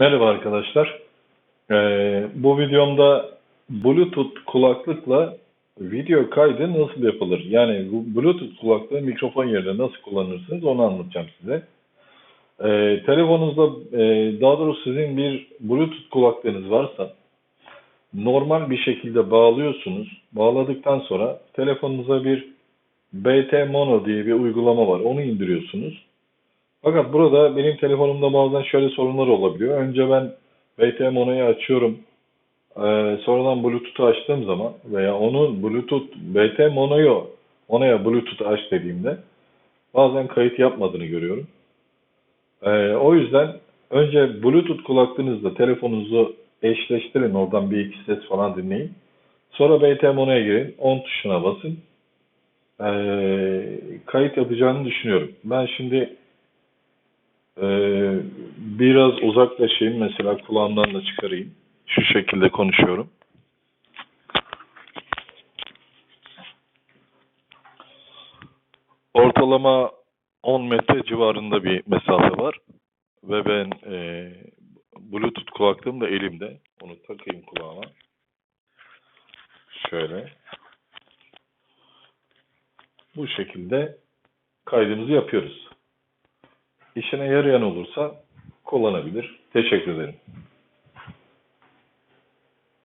Merhaba arkadaşlar. Ee, bu videomda Bluetooth kulaklıkla video kaydı nasıl yapılır? Yani Bluetooth kulaklığı mikrofon yerine nasıl kullanırsınız onu anlatacağım size. Ee, telefonunuzda e, daha doğrusu sizin bir Bluetooth kulaklığınız varsa normal bir şekilde bağlıyorsunuz. Bağladıktan sonra telefonunuza bir BT Mono diye bir uygulama var. Onu indiriyorsunuz. Fakat burada benim telefonumda bazen şöyle sorunlar olabiliyor. Önce ben BT Mono'yu açıyorum. Ee, sonradan Bluetooth'u açtığım zaman veya onun Bluetooth BT Mono'yu Mono'ya Bluetooth aç dediğimde bazen kayıt yapmadığını görüyorum. Ee, o yüzden önce Bluetooth kulaklığınızla telefonunuzu eşleştirin. Oradan bir iki ses falan dinleyin. Sonra BT Mono'ya girin. 10 tuşuna basın. Ee, kayıt yapacağını düşünüyorum. Ben şimdi ee, biraz uzaklaşayım. Mesela kulağımdan da çıkarayım. Şu şekilde konuşuyorum. Ortalama 10 metre civarında bir mesafe var. Ve ben e, Bluetooth kulaklığım da elimde. Onu takayım kulağıma. Şöyle. Bu şekilde kaydımızı yapıyoruz. İşine yarayan olursa kullanabilir. Teşekkür ederim.